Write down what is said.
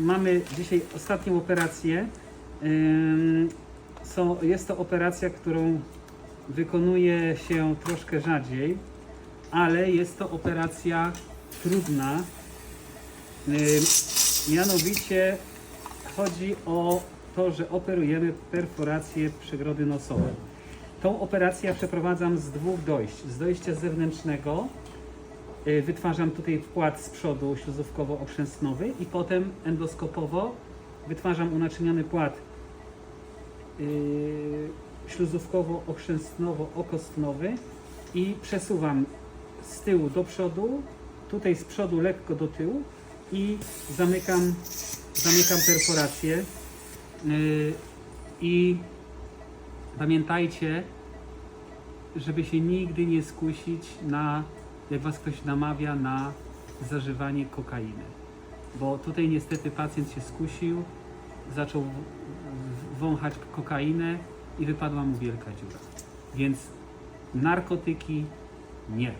mamy dzisiaj ostatnią operację. Jest to operacja, którą wykonuje się troszkę rzadziej, ale jest to operacja trudna. Mianowicie chodzi o to, że operujemy perforację przegrody nosowej. Tą operację przeprowadzam z dwóch dojść. Z dojścia zewnętrznego wytwarzam tutaj wkład z przodu śluzówkowo-okrzęsnowy i potem endoskopowo wytwarzam unaczyniony płat y, śluzówkowo-okrzęsnowo-okostnowy i przesuwam z tyłu do przodu, tutaj z przodu lekko do tyłu i zamykam, zamykam perforację. Y, I pamiętajcie, żeby się nigdy nie skusić na, jak was ktoś namawia, na zażywanie kokainy. Bo tutaj niestety pacjent się skusił, zaczął wąchać kokainę i wypadła mu wielka dziura. Więc narkotyki nie.